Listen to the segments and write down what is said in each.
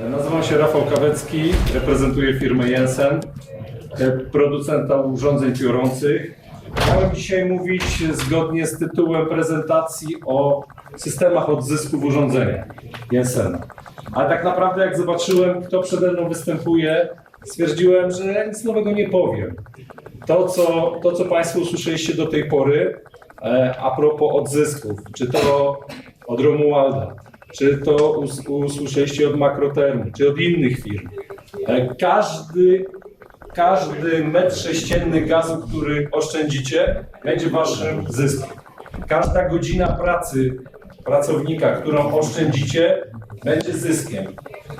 Nazywam się Rafał Kawecki, reprezentuję firmę Jensen, e, producenta urządzeń piorących. Chciałem dzisiaj mówić zgodnie z tytułem prezentacji o systemach odzysku w urządzeniach Jensena. Ale tak naprawdę jak zobaczyłem, kto przede mną występuje, stwierdziłem, że ja nic nowego nie powiem. To, co, to, co Państwo usłyszeliście do tej pory, e, a propos odzysków, czy to od Romualda, czy to us, usłyszeliście od Makrotermu, czy od innych firm. E, każdy, każdy metr sześcienny gazu, który oszczędzicie, będzie waszym zyskiem. Każda godzina pracy pracownika, którą oszczędzicie, będzie zyskiem.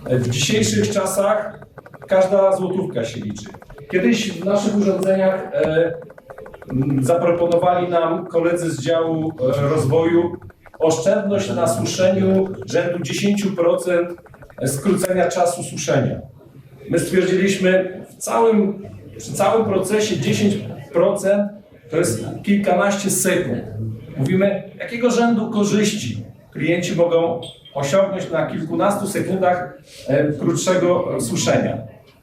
E, W dzisiejszych czasach każda złotówka się liczy. Kiedyś w naszych urządzeniach e, zaproponowali nam koledzy z działu e, rozwoju oszczędność na suszeniu rzędu 10% skrócenia czasu suszenia. My stwierdziliśmy, w całym, przy całym procesie 10% to jest kilkanaście sekund. Mówimy, jakiego rzędu korzyści klienci mogą osiągnąć na kilkunastu sekundach e, krótszego suszenia.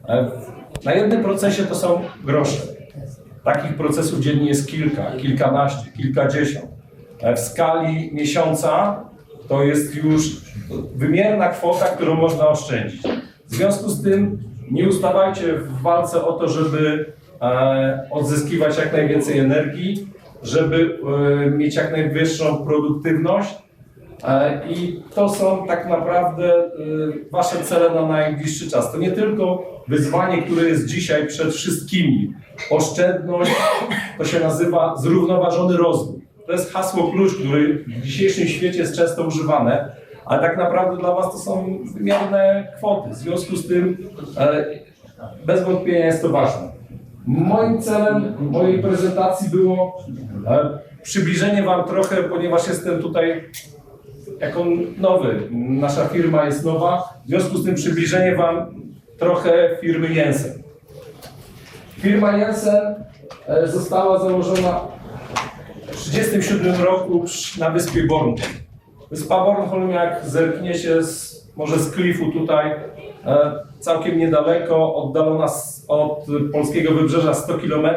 E, Na jednym procesie to są grosze. Takich procesów dziennie jest kilka, kilkanaście, kilkadziesiąt. E, W skali miesiąca to jest już wymierna kwota, którą można oszczędzić. W związku z tym nie ustawajcie w walce o to, żeby e, odzyskiwać jak najwięcej energii, żeby e, mieć jak najwyższą produktywność. I to są tak naprawdę Wasze cele na najbliższy czas. To nie tylko wyzwanie, które jest dzisiaj przed wszystkimi. Oszczędność to się nazywa zrównoważony rozwój. To jest hasło klucz, który w dzisiejszym świecie jest często używane, ale tak naprawdę dla Was to są wymierne kwoty. W związku z tym e, bez wątpienia jest to ważne. Moim celem mojej prezentacji było e, przybliżenie Wam trochę, ponieważ jestem tutaj jako nowy, nasza firma jest nowa, w związku z tym przybliżenie Wam trochę firmy Jensen. Firma Jensen e, została założona 1937 roku na wyspie Bornholm. Wyspa Bornholm, jak zerkniecie z, może z klifu tutaj, e, całkiem niedaleko, oddalona od polskiego wybrzeża 100 km,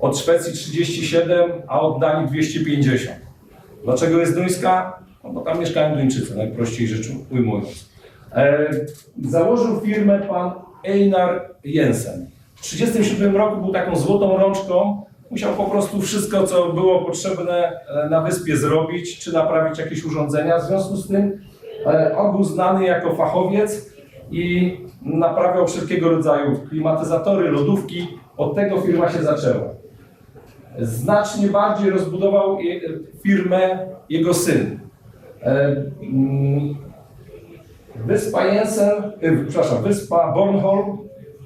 od Szwecji 37, a od Danii 250. Dlaczego jest duńska? No bo tam mieszkają Duńczycy, najprościej rzecz ujmując. E, założył firmę pan Einar Jensen. W 1937 roku był taką złotą rączką. Musiał po prostu wszystko, co było potrzebne e, na wyspie zrobić, czy naprawić jakieś urządzenia. W związku z tym e, on był znany jako fachowiec i naprawiał wszelkiego rodzaju klimatyzatory, lodówki. Od tego firma się zaczęła. Znacznie bardziej rozbudował je- firmę jego syn. E, mm, Wyspa Jensen, przepraszam, wyspa Bornholm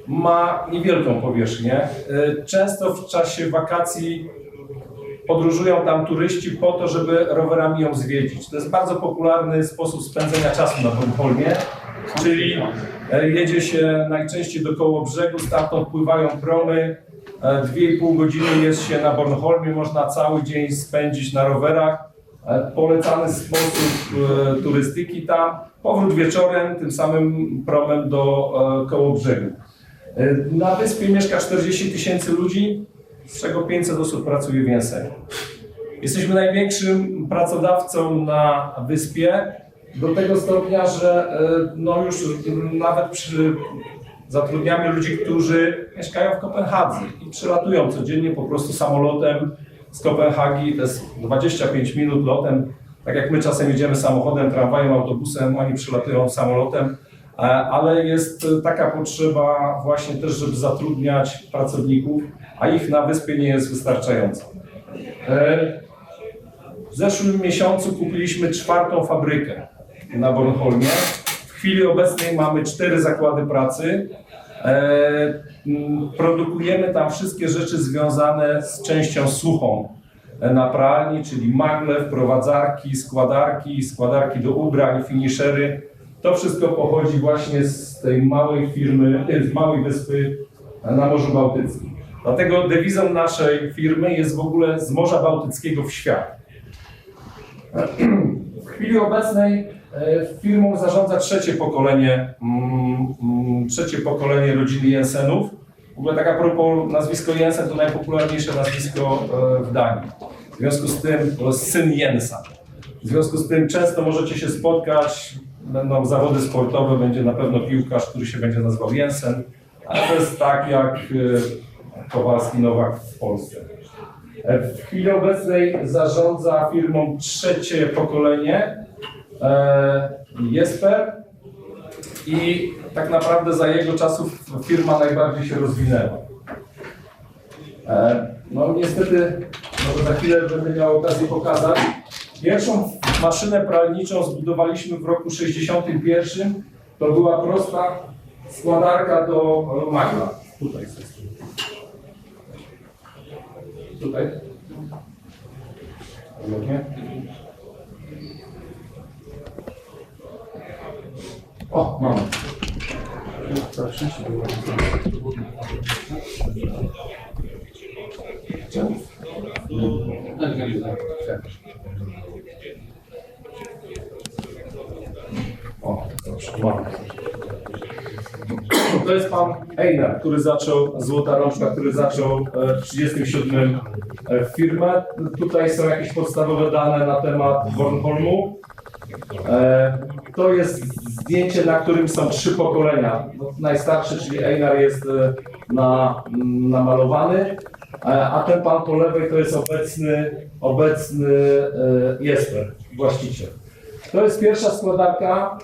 ma niewielką powierzchnię. Y, Często w czasie wakacji podróżują tam turyści po to, żeby rowerami ją zwiedzić. To jest bardzo popularny sposób spędzenia czasu na Bornholmie, czyli e, jedzie się najczęściej do koło brzegu, stamtąd pływają promy, e, dwie i pół godziny jest się na Bornholmie, można cały dzień spędzić na rowerach. E, Polecany sposób e, turystyki tam, powrót wieczorem, tym samym promem do e, koło brzegu. E, Na wyspie mieszka 40 tysięcy ludzi, z czego 500 osób pracuje w. Jesteśmy największym pracodawcą na wyspie, do tego stopnia, że e, no już mm, nawet przy, zatrudniamy ludzi, którzy mieszkają w Kopenhadze i przylatują codziennie po prostu samolotem z Kopenhagi, to jest 25 minut lotem, tak jak my czasem jedziemy samochodem, tramwajem, autobusem, oni przylatują samolotem, ale jest e, taka potrzeba właśnie też, żeby zatrudniać pracowników, a ich na wyspie nie jest wystarczająco. E, W zeszłym miesiącu kupiliśmy czwartą fabrykę na Bornholmie. W chwili obecnej mamy cztery zakłady pracy. E, Produkujemy tam wszystkie rzeczy związane z częścią suchą e, na pralni, czyli magle, wprowadzarki, składarki, składarki do ubrań, finishery. To wszystko pochodzi właśnie z tej małej firmy, e, z małej wyspy na Morzu Bałtyckim. Dlatego dewizą naszej firmy jest w ogóle z Morza Bałtyckiego w świat. W chwili obecnej E, Firmą zarządza trzecie pokolenie, mm, mm, trzecie pokolenie rodziny Jensenów. W ogóle tak a propos, nazwisko Jensen to najpopularniejsze nazwisko e, w Danii. W związku z tym to jest syn Jensa. W związku z tym często możecie się spotkać, będą zawody sportowe, będzie na pewno piłkarz, który się będzie nazywał Jensen, ale to jest tak jak e, Kowalski Nowak w Polsce. E, W chwili obecnej zarządza firmą trzecie pokolenie e, Jesper i tak naprawdę za jego czasów firma najbardziej się rozwinęła. No niestety, może za chwilę będę miał okazję pokazać. Pierwszą maszynę pralniczą zbudowaliśmy w roku 61. To była prosta składarka do magla. Tutaj. Tutaj. O, mamy. Czemu dobrze, mamy. To jest pan Einar, który zaczął, Złota Rączka, który zaczął e, w 37 e, firmę. Tutaj są jakieś podstawowe dane na temat Bornholmu. E, To jest zdjęcie, na którym są trzy pokolenia. No, Najstarszy, czyli Einar jest na, namalowany, e, a ten pan po lewej to jest obecny, obecny Jesper, właściciel. To jest pierwsza składarka,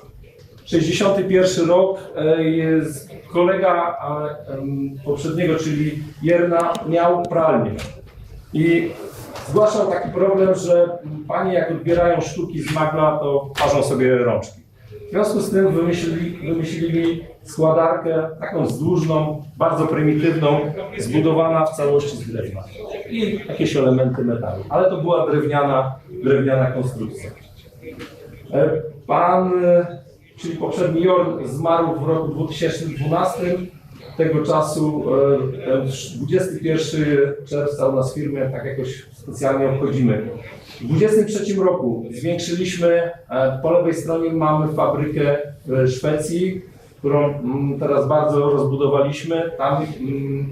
61 rok. e, Jest kolega poprzedniego, czyli Jerna, miał pralnię. I zgłaszał taki problem, że panie jak odbierają sztuki z magla, to parzą sobie rączki. W związku z tym wymyślili, wymyślili składarkę taką wzdłużną, bardzo prymitywną, zbudowana w całości z drewna. I jakieś elementy metalu. Ale to była drewniana, drewniana konstrukcja. E, Pan, czyli poprzedni Jorn, zmarł w roku 2012. Tego czasu e, e, 21 czerwca u nas w firmie tak jakoś specjalnie obchodzimy. W 23 roku zwiększyliśmy, e, po lewej stronie mamy fabrykę w Szwecji, którą mm, teraz bardzo rozbudowaliśmy. Tam mm,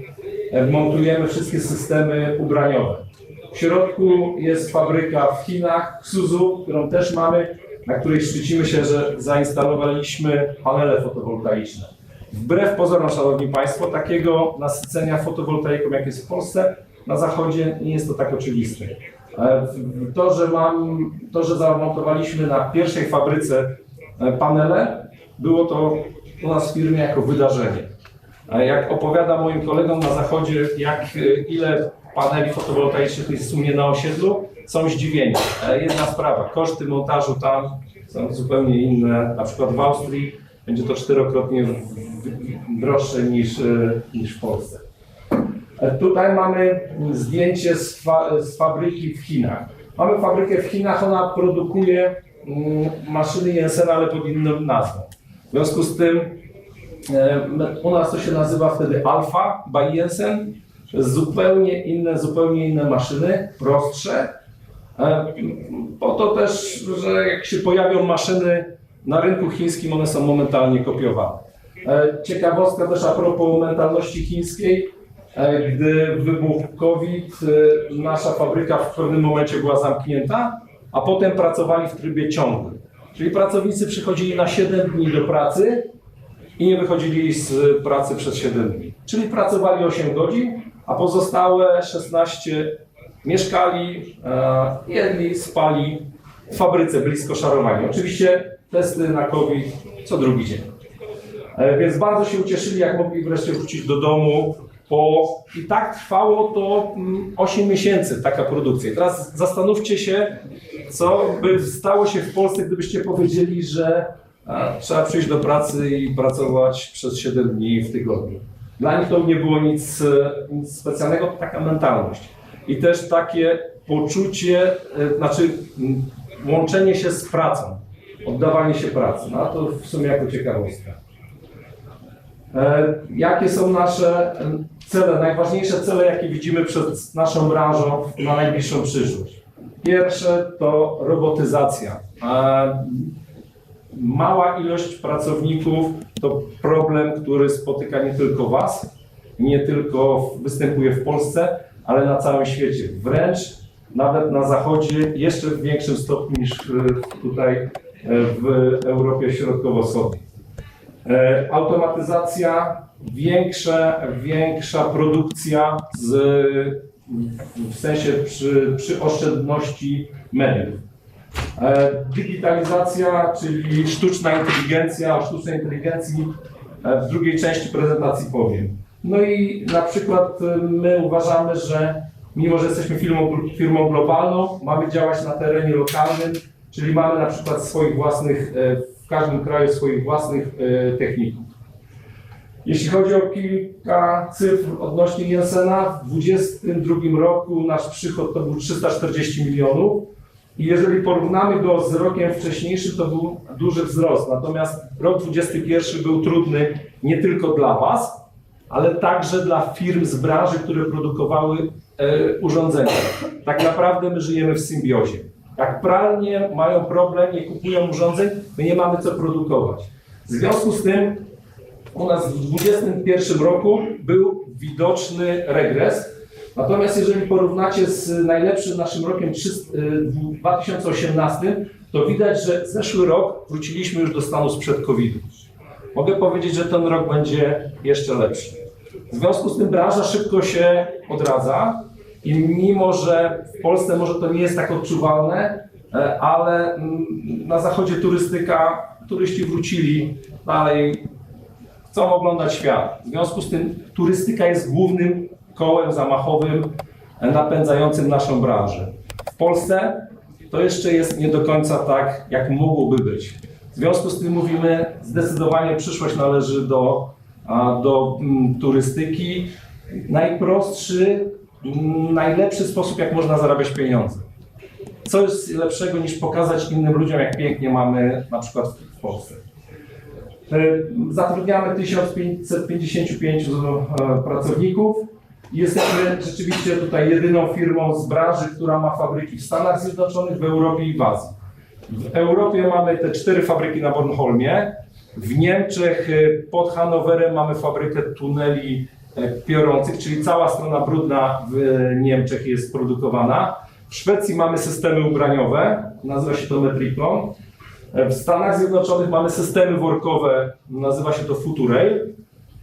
e, montujemy wszystkie systemy ubraniowe. W środku jest fabryka w Chinach, Suzu, którą też mamy, na której szczycimy się, że zainstalowaliśmy panele fotowoltaiczne. Wbrew pozorom, Szanowni Państwo, takiego nasycenia fotowoltaiką, jak jest w Polsce, na zachodzie nie jest to tak oczywiste. E, To, że, mam, to, że zamontowaliśmy na pierwszej fabryce e, panele, było to u nas w firmie jako wydarzenie. Jak opowiada moim kolegom na zachodzie, jak e, ile paneli fotowoltaicznych jest w sumie na osiedlu, są zdziwieni. Jedna sprawa, koszty montażu tam są zupełnie inne. Na przykład w Austrii będzie to czterokrotnie droższe niż, e, niż w Polsce. E, Tutaj mamy zdjęcie z, fa z fabryki w Chinach. Mamy fabrykę w Chinach, ona produkuje mm, maszyny Jensena, ale pod inną nazwą. W związku z tym e, u nas to się nazywa wtedy Alpha by Jensen. Zupełnie inne, zupełnie inne maszyny, prostsze. E, Po to też, że jak się pojawią maszyny na rynku chińskim, one są momentalnie kopiowane. E, Ciekawostka też a propos mentalności chińskiej. E, Gdy wybuchł COVID, nasza fabryka w pewnym momencie była zamknięta, a potem pracowali w trybie ciągłym. Czyli pracownicy przychodzili na 7 dni do pracy i nie wychodzili z pracy przez 7 dni. Czyli pracowali 8 godzin, a pozostałe 16 mieszkali, e, jedli, spali w fabryce blisko Szarowani. Oczywiście testy na COVID co drugi dzień. E, Więc bardzo się ucieszyli, jak mogli wreszcie wrócić do domu. Po... I tak trwało to mm, 8 miesięcy, taka produkcja. I teraz zastanówcie się, co by stało się w Polsce, gdybyście powiedzieli, że a, trzeba przyjść do pracy i pracować przez 7 dni w tygodniu. Dla nich to nie było nic, e, nic specjalnego, taka mentalność. I też takie poczucie, e, znaczy łączenie się z pracą, oddawanie się pracy. No, to w sumie jako ciekawostka. E, Jakie są nasze cele, najważniejsze cele, jakie widzimy przed naszą branżą na najbliższą przyszłość? Pierwsze to robotyzacja. E, mała ilość pracowników to problem, który spotyka nie tylko Was, nie tylko występuje w Polsce, ale na całym świecie. Wręcz nawet na Zachodzie jeszcze w większym stopniu niż e, tutaj e, w Europie Środkowo-Wschodniej. E, Automatyzacja, większe, większa produkcja z, w sensie przy, przy oszczędności mediów. Digitalizacja, czyli sztuczna inteligencja, o sztucznej inteligencji w drugiej części prezentacji powiem. No i na przykład e, my uważamy, że mimo, że jesteśmy firmą, firmą globalną, mamy działać na terenie lokalnym, czyli mamy na przykład swoich własnych, e, w każdym kraju swoich własnych e, techników. Jeśli chodzi o kilka cyfr odnośnie Jensena, w 2022 roku nasz przychód to był 340 milionów i jeżeli porównamy go z rokiem wcześniejszym, to był duży wzrost. Natomiast rok 2021 był trudny nie tylko dla Was, ale także dla firm z branży, które produkowały e, urządzenia. Tak naprawdę my żyjemy w symbiozie. Jak pralnie mają problem, nie kupują urządzeń, my nie mamy co produkować. W związku z tym u nas w 2021 roku był widoczny regres. Natomiast jeżeli porównacie z najlepszym naszym rokiem trzyst- y, 2018, to widać, że zeszły rok wróciliśmy już do stanu sprzed COVID-u. Mogę powiedzieć, że ten rok będzie jeszcze lepszy. W związku z tym branża szybko się odradza i mimo, że w Polsce może to nie jest tak odczuwalne, e, ale mm, na zachodzie turystyka, turyści wrócili dalej, chcą oglądać świat. W związku z tym turystyka jest głównym kołem zamachowym e, napędzającym naszą branżę. W Polsce to jeszcze jest nie do końca tak, jak mogłoby być. W związku z tym mówimy, zdecydowanie przyszłość należy do, a, do mm, turystyki. Najprostszy, mm, najlepszy sposób, jak można zarabiać pieniądze. Co jest lepszego niż pokazać innym ludziom, jak pięknie mamy na przykład w Polsce. E, Zatrudniamy 1555 e, pracowników jesteśmy rzeczywiście tutaj jedyną firmą z branży, która ma fabryki w Stanach Zjednoczonych, w Europie i w Azji. W Europie mamy te cztery fabryki na Bornholmie. W Niemczech e, pod Hanowerem mamy fabrykę tuneli e, piorących, czyli cała strona brudna w Niemczech jest produkowana. W Szwecji mamy systemy ubraniowe, nazywa się to Metricon. E, W Stanach Zjednoczonych mamy systemy workowe, nazywa się to Futurail.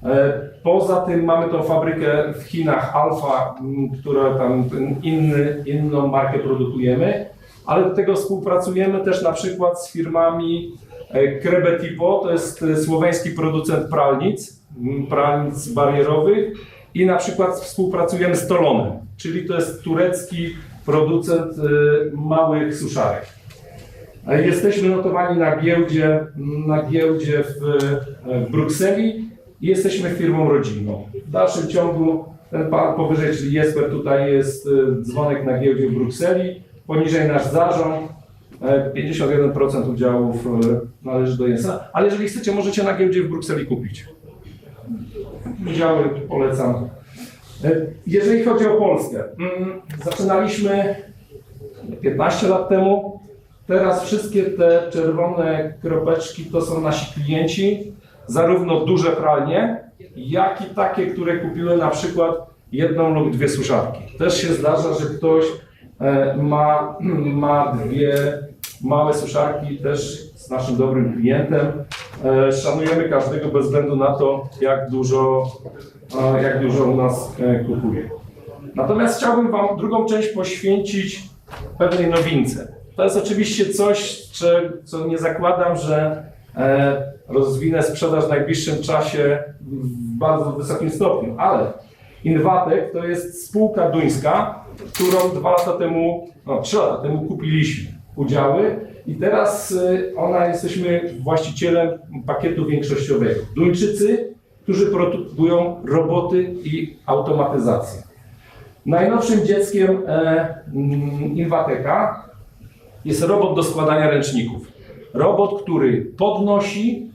E, Poza tym mamy tą fabrykę w Chinach Alfa, która tam inny, inną markę produkujemy, ale do tego współpracujemy też na przykład z firmami e, Krebetipo, to jest e, słoweński producent pralnic, pralnic barierowych i na przykład współpracujemy z Tolonem, czyli to jest turecki producent e, małych suszarek. E, Jesteśmy notowani na giełdzie, na giełdzie w, e, Brukseli i jesteśmy firmą rodzinną. W dalszym ciągu ten pan powyżej, czyli Jesper, tutaj jest e, dzwonek na giełdzie w Brukseli, poniżej nasz zarząd, e, 51% udziałów e, należy do Jensa, ale jeżeli chcecie, możecie na giełdzie w Brukseli kupić. Udziały polecam. E, Jeżeli chodzi o Polskę, mm, zaczynaliśmy 15 lat temu. Teraz wszystkie te czerwone kropeczki to są nasi klienci, zarówno duże pralnie, jak i takie, które kupiły na przykład jedną lub dwie suszarki. Też się zdarza, że ktoś e, ma, ma dwie małe suszarki, też z naszym dobrym klientem. E, Szanujemy każdego bez względu na to, jak dużo, jak dużo u nas e, kupuje. Natomiast chciałbym Wam drugą część poświęcić pewnej nowince. To jest oczywiście coś, co nie zakładam, że e, rozwinę sprzedaż w najbliższym czasie w bardzo wysokim stopniu, ale Inwatek to jest spółka duńska, którą dwa lata temu, no trzy lata temu kupiliśmy udziały i teraz y, ona jesteśmy właścicielem pakietu większościowego. Duńczycy, którzy produkują roboty i automatyzację. Najnowszym dzieckiem e, mm, Inwateka jest robot do składania ręczników. Robot, który podnosi,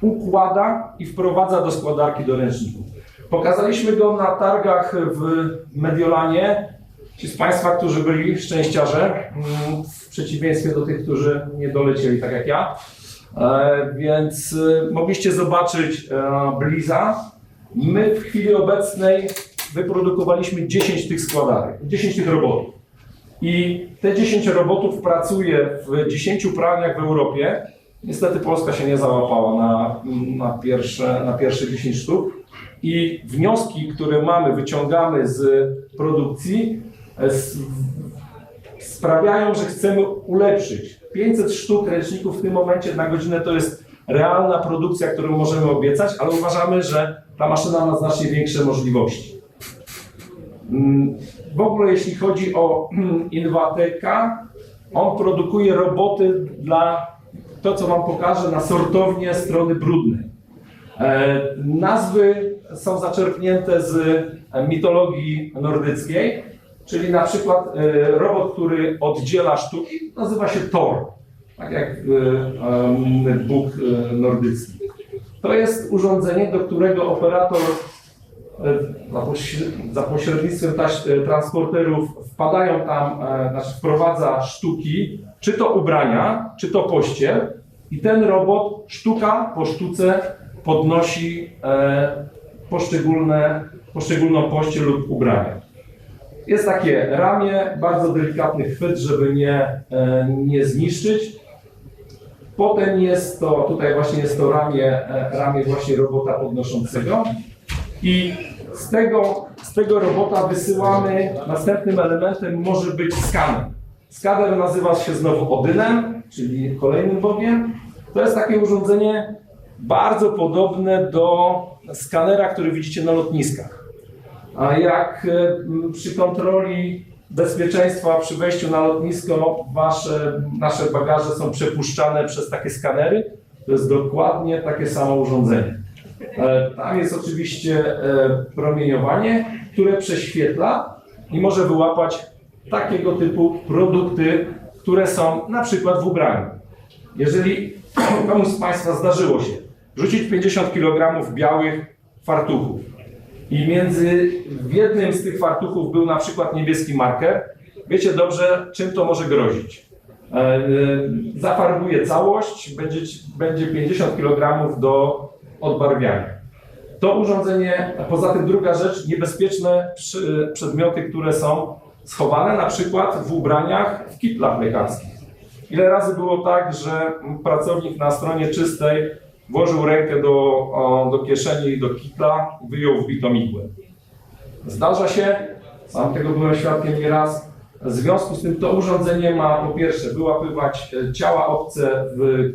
układa i wprowadza do składarki do ręczników. Pokazaliśmy go na targach w Mediolanie. Ci z Państwa, którzy byli szczęściarze, mm, w przeciwieństwie do tych, którzy nie dolecieli tak jak ja, E, Więc e, mogliście zobaczyć e, Bliza. My w chwili obecnej wyprodukowaliśmy 10 tych składarek, 10 tych robotów. I te 10 robotów pracuje w 10 pralniach w Europie. Niestety Polska się nie załapała na, na, pierwsze, na pierwsze 10 sztuk. I wnioski, które mamy, wyciągamy z produkcji, sprawiają, że chcemy ulepszyć. 500 sztuk ręczników w tym momencie na godzinę to jest realna produkcja, którą możemy obiecać, ale uważamy, że ta maszyna ma znacznie większe możliwości. Mm, W ogóle jeśli chodzi o mm, Inwateka, on produkuje roboty dla, to co Wam pokażę, na sortownię strony brudnej. E, Nazwy są zaczerpnięte z e, mitologii nordyckiej, czyli na przykład e, robot, który oddziela sztuki, nazywa się Thor, tak jak e, em, Bóg e, nordycki. To jest urządzenie, do którego operator e, za pośre- za pośrednictwem e, transporterów wpadają tam, e, znaczy wprowadza sztuki, czy to ubrania, czy to pościel i ten robot sztuka po sztuce podnosi e, poszczególne, poszczególną pościel lub ubranie. Jest takie ramię, bardzo delikatny chwyt, żeby nie, e, nie zniszczyć. Potem jest to, tutaj właśnie jest to ramię, e, ramię właśnie robota podnoszącego. I z tego, z tego robota wysyłamy, następnym elementem może być skaner. Skaner nazywa się znowu Odynem, czyli kolejnym bogiem. To jest takie urządzenie bardzo podobne do skanera, który widzicie na lotniskach. A jak e, przy kontroli bezpieczeństwa przy wejściu na lotnisko wasze, nasze bagaże są przepuszczane przez takie skanery, to jest dokładnie takie samo urządzenie. E, Tam jest oczywiście e, promieniowanie, które prześwietla i może wyłapać takiego typu produkty, które są na przykład w ubraniu. Jeżeli komuś z Państwa zdarzyło się rzucić 50 kg białych fartuchów i między w jednym z tych fartuchów był na przykład niebieski marker, wiecie dobrze, czym to może grozić. E, e, Zafarbuje całość, będzie, będzie 50 kg do odbarwiania. To urządzenie, poza tym druga rzecz, niebezpieczne przy, przedmioty, które są schowane na przykład w ubraniach, w kitlach lekarskich. Ile razy było tak, że pracownik na stronie czystej włożył rękę do, do kieszeni, do kitla, wyjął wbitą igłę. Zdarza się, sam tego byłem świadkiem nieraz, w związku z tym to urządzenie ma po pierwsze wyłapywać e, ciała obce,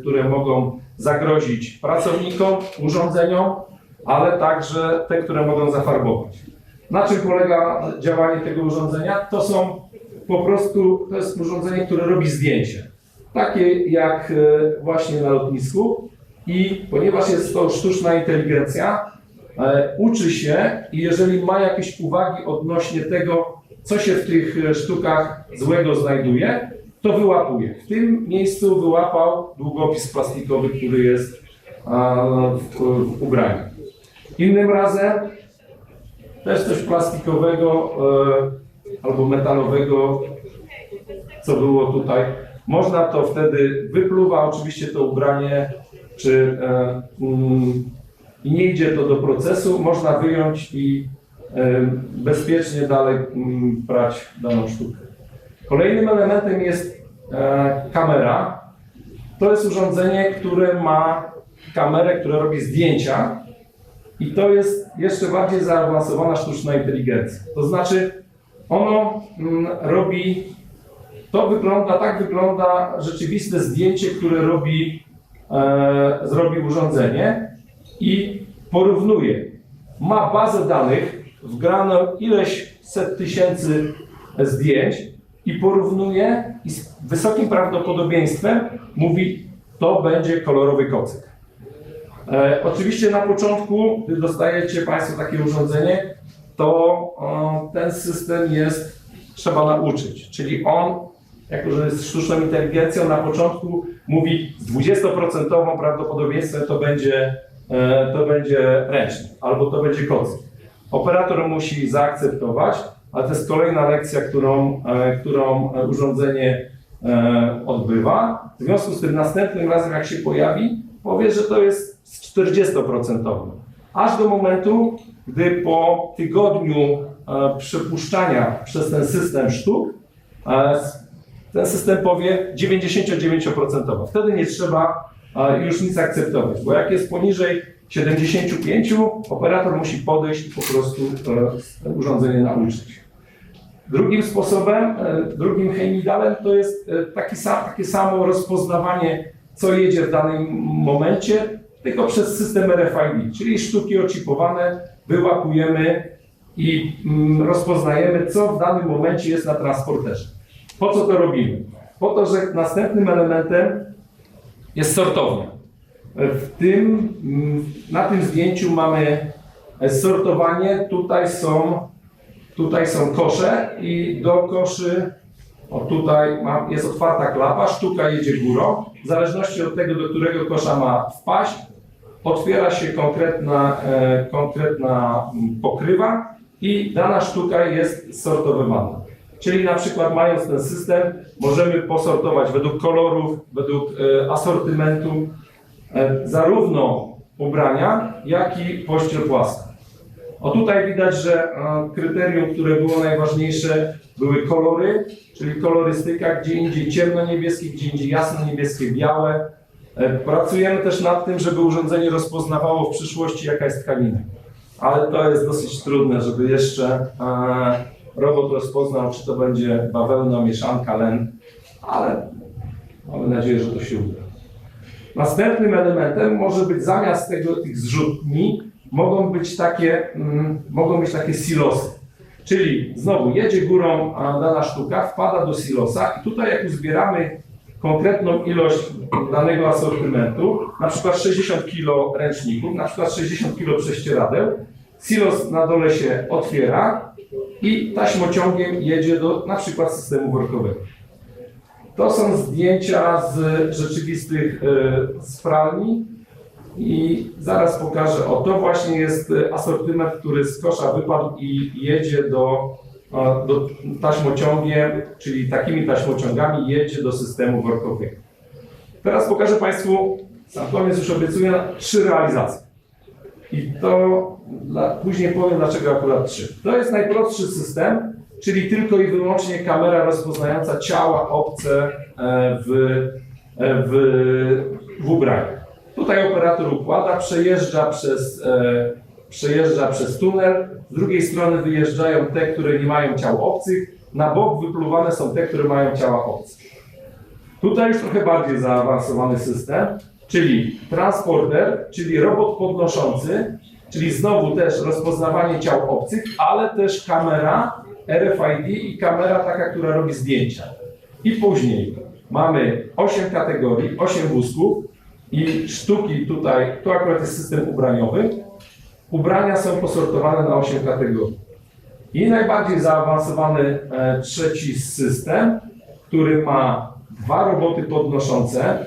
które mogą zagrozić pracownikom, urządzeniom, ale także te, które mogą zafarbować. Na czym polega działanie tego urządzenia? To są po prostu, to jest urządzenie, które robi zdjęcia. Takie jak e, właśnie na lotnisku i ponieważ jest to sztuczna inteligencja, e, uczy się i jeżeli ma jakieś uwagi odnośnie tego, co się w tych e, sztukach złego znajduje, to wyłapuje. W tym miejscu wyłapał długopis plastikowy, który jest w, w ubraniu. Innym razem też coś plastikowego e, albo metalowego, co było tutaj. Można to wtedy wypluwa oczywiście to ubranie, czy e, mm, nie idzie to do procesu, można wyjąć i e, bezpiecznie dalej mm, brać daną sztukę. Kolejnym elementem jest e, kamera. To jest urządzenie, które ma kamerę, która robi zdjęcia i to jest jeszcze bardziej zaawansowana sztuczna inteligencja. To znaczy ono mm, robi, to wygląda, tak wygląda rzeczywiste zdjęcie, które robi, e, zrobi urządzenie i porównuje. Ma bazę danych, wgrano ileś set tysięcy zdjęć i porównuje i z wysokim prawdopodobieństwem mówi, to będzie kolorowy kocyk. E, oczywiście na początku, gdy dostajecie Państwo takie urządzenie, to e, ten system jest, trzeba nauczyć. Czyli on, jako że jest sztuczną inteligencją, na początku mówi z 20% prawdopodobieństwem to będzie, e, to będzie ręczny albo to będzie kocyk. Operator musi zaakceptować, ale to jest kolejna lekcja, którą, e, którą urządzenie e, odbywa. W związku z tym następnym razem, jak się pojawi, powie, że to jest 40%. Aż do momentu, gdy po tygodniu przepuszczania przez ten system sztuk, ten system powie 99%. Wtedy nie trzeba już nic akceptować, bo jak jest poniżej 75, operator musi podejść i po prostu e, urządzenie nauczyć. Drugim sposobem, e, drugim chemidalem to jest e, taki sam, takie samo rozpoznawanie, co jedzie w danym momencie, tylko przez system RFID, czyli sztuki oczipowane, wyłapujemy i mm, rozpoznajemy, co w danym momencie jest na transporterze. Po co to robimy? Po to, że następnym elementem jest sortownia. W tym, na tym zdjęciu mamy sortowanie. Tutaj są, tutaj są kosze i do koszy, o tutaj ma, jest otwarta klapa, sztuka jedzie górą. W zależności od tego, do którego kosza ma wpaść, otwiera się konkretna, e, konkretna pokrywa i dana sztuka jest sortowywana. Czyli na przykład mając ten system, możemy posortować według kolorów, według e, asortymentu, e, zarówno ubrania, jak i pościel płaska. O tutaj widać, że e, kryterium, które było najważniejsze, były kolory, czyli kolorystyka, gdzie indziej ciemno-niebieskie, gdzie indziej jasno-niebieskie, białe. Pracujemy też nad tym, żeby urządzenie rozpoznawało w przyszłości, jaka jest tkanina. Ale to jest dosyć trudne, żeby jeszcze robot rozpoznał, czy to będzie bawełna, mieszanka, len, ale mamy nadzieję, że to się uda. Następnym elementem może być zamiast tego, tych zrzutni, mogą być takie, mm, mogą być takie silosy. Czyli znowu jedzie górą dana sztuka, wpada do silosa i tutaj jak uzbieramy konkretną ilość danego asortymentu, na przykład 60 kg ręczników, na przykład 60 kg prześcieradeł, silos na dole się otwiera i taśmociągiem jedzie do na przykład systemu workowego. To są zdjęcia z rzeczywistych e, z pralni i zaraz pokażę. O, to właśnie jest e, asortyment, który z kosza wypadł i jedzie do, e, do taśmociągiem, czyli takimi taśmociągami jedzie do systemu workowego. Teraz pokażę Państwu, sam koniec już obiecuję, trzy realizacje. I to dla, później powiem, dlaczego akurat trzy. To jest najprostszy system, czyli tylko i wyłącznie kamera rozpoznająca ciała obce e, w, e, w, w ubraniu. Tutaj operator układa, przejeżdża przez, e, przejeżdża przez tunel. Z drugiej strony wyjeżdżają te, które nie mają ciał obcych. Na bok wypluwane są te, które mają ciała obce. Tutaj już trochę bardziej zaawansowany system, czyli transporter, czyli robot podnoszący, czyli znowu też rozpoznawanie ciał obcych, ale też kamera RFID i kamera taka, która robi zdjęcia. I później mamy 8 kategorii, 8 wózków i sztuki tutaj, tu akurat jest system ubraniowy. Ubrania są posortowane na 8 kategorii. I najbardziej zaawansowany e, trzeci system, który ma dwa roboty podnoszące,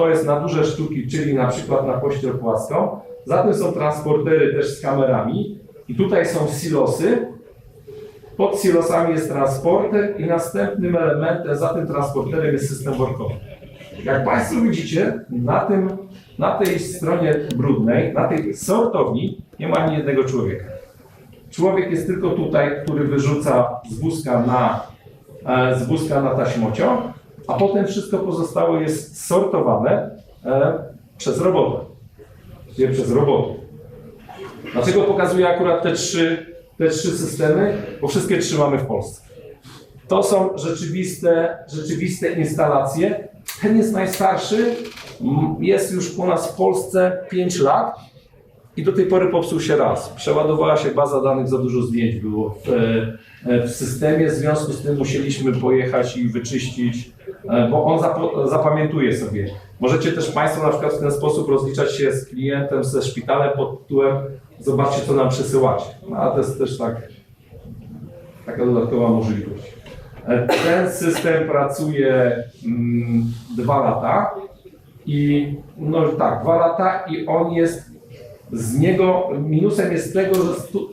to jest na duże sztuki, czyli na przykład na pościel płaską. Zatem są transportery też z kamerami i tutaj są silosy. Pod silosami jest transporter i następnym elementem za tym transporterem jest system workowy. Jak Państwo widzicie, na, tym, na tej stronie brudnej, na tej sortowni nie ma ani jednego człowieka. Człowiek jest tylko tutaj, który wyrzuca z wózka na, e, z wózka na taśmociąg, a potem wszystko pozostałe jest sortowane e, przez robotę. Czyli przez robotę. Dlaczego pokazuję akurat te trzy, te trzy systemy? Bo wszystkie trzy mamy w Polsce. To są rzeczywiste, rzeczywiste instalacje. Ten jest najstarszy, jest już u nas w Polsce 5 lat i do tej pory popsuł się raz. Przeładowała się baza danych, za dużo zdjęć było w, e, w systemie, w związku z tym musieliśmy pojechać i wyczyścić, e, bo on zapo- zapamiętuje sobie. Możecie też Państwo na przykład w ten sposób rozliczać się z klientem, ze szpitalem pod tytułem zobaczcie co nam przesyłacie. No, a to jest też tak, taka dodatkowa możliwość. E, Ten system pracuje mm, dwa lata i no tak, dwa lata i on jest z niego minusem jest tego, że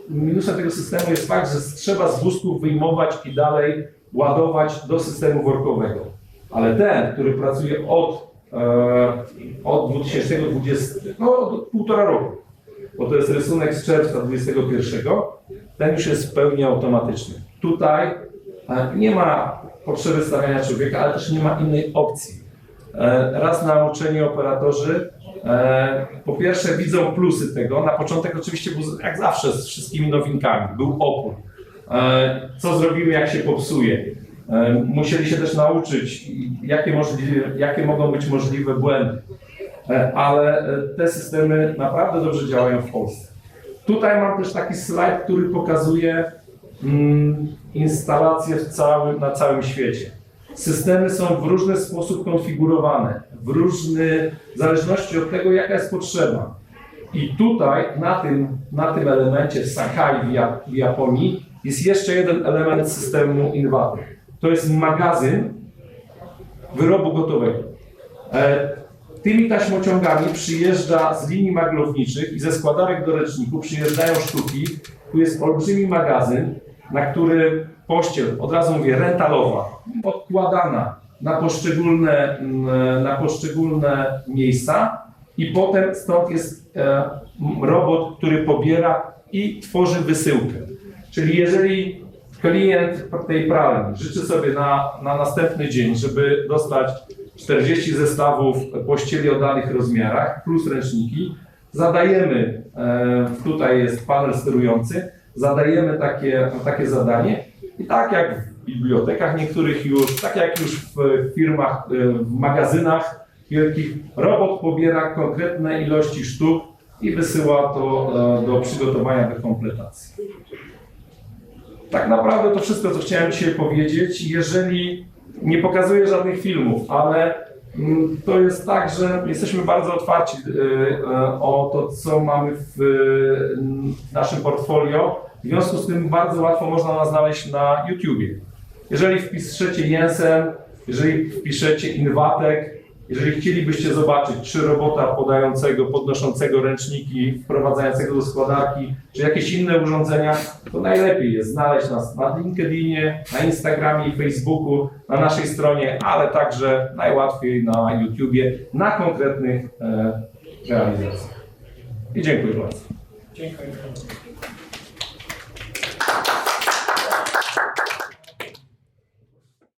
minusem tego systemu jest fakt, że trzeba z wózków wyjmować i dalej ładować do systemu workowego. Ale ten, który pracuje od, e, od 2020, no od półtora roku, bo to jest rysunek z czerwca 21, ten już jest w pełni automatyczny. Tutaj e, nie ma potrzeby stawiania człowieka, ale też nie ma innej opcji. E, Raz nauczeni operatorzy po pierwsze widzą plusy tego. Na początek oczywiście był jak zawsze z wszystkimi nowinkami, był opór. E, Co zrobimy jak się popsuje? E, Musieli się też nauczyć jakie, możliwe, jakie mogą być możliwe błędy. E, Ale e, te systemy naprawdę dobrze działają w Polsce. Tutaj mam też taki slajd, który pokazuje mm, instalacje w całym, na całym świecie. Systemy są w różny sposób konfigurowane, w różny, w zależności od tego, jaka jest potrzeba. I tutaj, na tym, na tym elemencie w Sakai w, Ja- w Japonii, jest jeszcze jeden element systemu Invator. To jest magazyn wyrobu gotowego. E, tymi taśmociągami przyjeżdża z linii maglowniczych i ze składarek do ręczników przyjeżdżają sztuki. Tu jest olbrzymi magazyn, na który pościel, od razu mówię, rentalowa, podkładana na poszczególne, mm, na poszczególne miejsca i potem stąd jest e, robot, który pobiera i tworzy wysyłkę. Czyli jeżeli klient tej pralni życzy sobie na, na następny dzień, żeby dostać 40 zestawów pościeli o danych rozmiarach plus ręczniki, zadajemy, e, tutaj jest panel sterujący, zadajemy takie, takie zadanie i tak jak bibliotekach niektórych już, tak jak już w firmach, e, w magazynach wielkich, robot pobiera konkretne ilości sztuk i wysyła to e, do przygotowania do kompletacji. Tak naprawdę to wszystko, co chciałem dzisiaj powiedzieć. Jeżeli nie pokazuję żadnych filmów, ale mm, to jest tak, że jesteśmy bardzo otwarci y, o to, co mamy w naszym portfolio. W związku z tym bardzo łatwo można nas znaleźć na YouTubie. Jeżeli wpiszecie Jensen, jeżeli wpiszecie Inwatek, jeżeli chcielibyście zobaczyć, czy robota podającego, podnoszącego ręczniki, wprowadzającego do składarki, czy jakieś inne urządzenia, to najlepiej jest znaleźć nas na LinkedInie, na Instagramie i Facebooku, na naszej stronie, ale także najłatwiej na YouTubie, na konkretnych e, realizacjach. I dziękuję bardzo. Dziękuję.